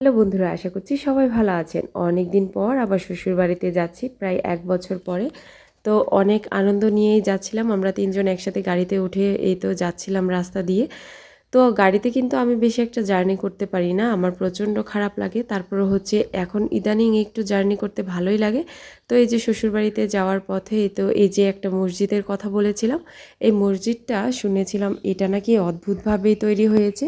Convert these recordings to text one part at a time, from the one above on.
Hello বন্ধুরা, আশা করছি সবাই ভালো আছেন। অনেক দিন পর আবার শ্বশুর বাড়িতে যাচ্ছি, প্রায় এক বছর পরে। তো অনেক আনন্দ নিয়েই যাচ্ছিলাম, আমরা তিনজন একসাথে গাড়িতে উঠে এই তো যাচ্ছিলাম রাস্তা দিয়ে। তো গাড়িতে কিন্তু আমি বেশি একটা জার্নি করতে পারি না, আমার প্রচণ্ড খারাপ লাগে। তারপরে হচ্ছে এখন ইদানিং একটু জার্নি করতে ভালোই লাগে। তো এই যে শ্বশুরবাড়িতে যাওয়ার পথে তো এই যে একটা মসজিদের কথা বলেছিলাম, এই মসজিদটা শুনেছিলাম এটা নাকি অদ্ভুতভাবেই তৈরি হয়েছে।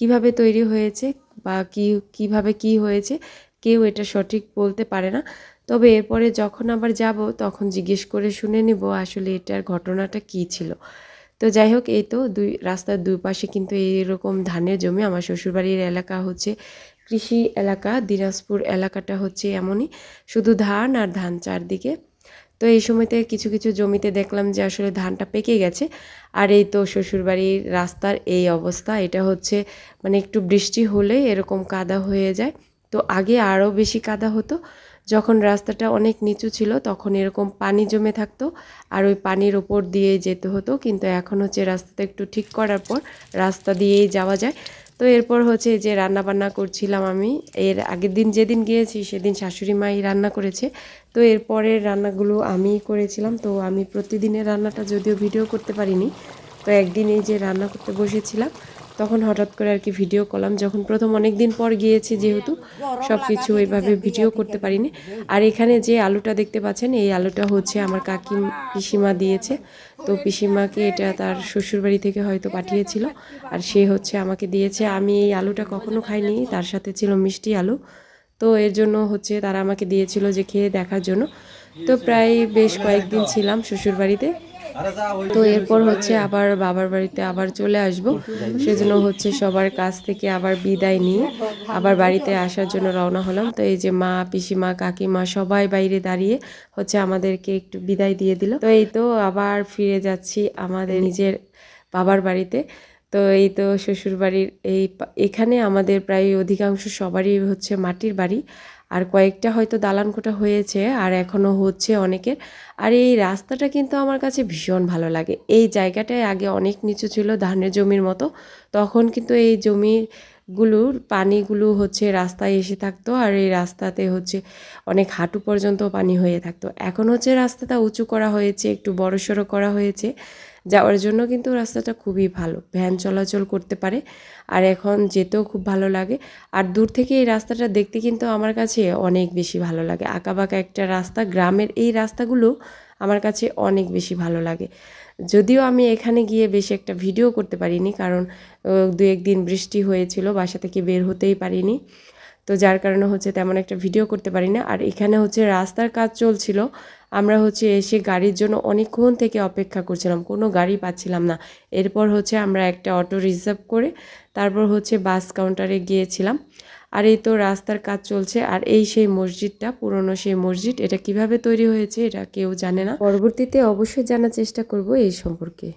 কীভাবে তৈরি হয়েছে? বা কি, কীভাবে কি হয়েছে, কেউ এটা সঠিক বলতে পারে না। তবে এরপরে যখন আবার যাব, তখন জিজ্ঞেস করে শুনে নিব আসলে এটার ঘটনাটা কি ছিল। তো যাই হোক, এই তো দুই, রাস্তার দুই পাশে কিন্তু এইরকম ধানের জমি, আমার শ্বশুরবাড়ির এলাকা হচ্ছে কৃষি এলাকা, দিনাজপুর এলাকাটা হচ্ছে এমনই। শুধু ধান আর ধান চারদিকে। তো এই সময়তে কিছু কিছু জমিতে দেখলাম যে আসলে ধানটা পেকে গেছে। আর এই তো শ্বশুরবাড়ির রাস্তার এই অবস্থা, এটা হচ্ছে মানে একটু বৃষ্টি হলেই এরকম কাদা হয়ে যায়। তো আগে আরও বেশি কাদা হতো। যখন রাস্তাটা অনেক নিচু ছিল, তখন এরকম পানি জমে থাকতো আর ওই পানির ওপর দিয়ে যেতে হতো। কিন্তু এখন হচ্ছে রাস্তাটা একটু ঠিক করার পর রাস্তা দিয়েই যাওয়া যায়। তো এরপর হচ্ছে যে রান্না বান্না করছিলাম আমি। এর আগের দিন যেদিন গিয়েছি, সেদিন শাশুড়ি মাই রান্না করেছে। তো এরপরের রান্নাগুলো আমিই করেছিলাম। তো আমি প্রতিদিনের রান্নাটা যদিও ভিডিও করতে পারিনি, তো একদিন এই যে রান্না করতে বসেছিলাম তখন হঠাৎ করে আর কি ভিডিও করলাম যখন প্রথম অনেক দিন পর গিয়েছি যেহেতু সব কিছু এইভাবে ভিডিও করতে পারিনি। আর এখানে যে আলুটা দেখতে পাচ্ছেন, এই আলুটা হচ্ছে আমার কাকি পিসিমা দিয়েছে। তো পিসিমাকে এটা তার শ্বশুরবাড়ি থেকে হয়তো পাঠিয়েছিল। আর সে হচ্ছে আমাকে দিয়েছে। আমি এই আলুটা কখনো খাইনি, তার সাথে ছিল মিষ্টি আলু। তো এর জন্য হচ্ছে তারা আমাকে দিয়েছিল যে খেয়ে দেখার জন্য। তো প্রায় বেশ কয়েকদিন ছিলাম শ্বশুরবাড়িতে তো এরপর হচ্ছে আবার বাবার বাড়িতে আবার চলে আসব। সেজন্য হচ্ছে সবার কাছ থেকে আবার বিদায় নিয়ে আবার বাড়িতে আসার জন্য রওনা হলাম। তো এই যে মা, পিসিমা, কাকিমা সবাই বাইরে দাঁড়িয়ে হচ্ছে আমাদেরকে একটু বিদায় দিয়ে দিল। তো এই তো আবার ফিরে যাচ্ছি আমাদের নিজের বাবার বাড়িতে। তো এই তো শ্বশুরবাড়ির এই এখানে আমাদের প্রায় অধিকাংশ সবারই হচ্ছে মাটির বাড়ি। আর কয়েকটা হয়তো দালান কোঠা হয়েছে আর এখনও হচ্ছে অনেকের। আর এই রাস্তাটা কিন্তু আমার কাছে ভীষণ ভালো লাগে। এই জায়গাটায় আগে অনেক নিচু ছিল ধানের জমির মতো। তখন কিন্তু এই জমিরগুলোর পানিগুলো হচ্ছে রাস্তায় এসে থাকতো আর এই রাস্তাতে হচ্ছে অনেক হাঁটু পর্যন্ত পানি হয়ে থাকতো। এখন হচ্ছে রাস্তাটা উঁচু করা হয়েছে, একটু বড়সড় করা হয়েছে। যাওয়ার জন্য কিন্তু রাস্তাটা খুবই ভালো। ভ্যান চলাচল করতে পারে। আর এখন যেতেও খুব ভালো লাগে। আর দূর থেকে এই রাস্তাটা দেখতে কিন্তু আমার কাছে অনেক বেশি ভালো লাগে। আঁকাবাঁকা একটা রাস্তা, গ্রামের এই রাস্তাগুলো আমার কাছে অনেক বেশি ভালো লাগে। যদিও আমি এখানে গিয়ে বেশি একটা ভিডিও করতে পারিনি, কারণ দু একদিন বৃষ্টি হয়েছিল, বাসা থেকে বের হতেই পারিনি। তো যার কারণে হচ্ছে তেমন একটা ভিডিও করতে পারি না আর এখানে হচ্ছে রাস্তার কাজ চলছিল। আমরা হচ্ছে এসে গাড়ির জন্য অনেকক্ষণ থেকে অপেক্ষা করছিলাম। কোনো গাড়ি পাচ্ছিলাম না। এরপর হচ্ছে আমরা একটা অটো রিজার্ভ করে তারপর হচ্ছে বাস কাউন্টারে গিয়েছিলাম। আর এই তো রাস্তার কাজ চলছে। আর এই সেই মসজিদটা, পুরনো সেই মসজিদ, এটা কীভাবে তৈরি হয়েছে এটা কেউ জানে না। পরবর্তীতে অবশ্যই জানার চেষ্টা করব এই সম্পর্কে।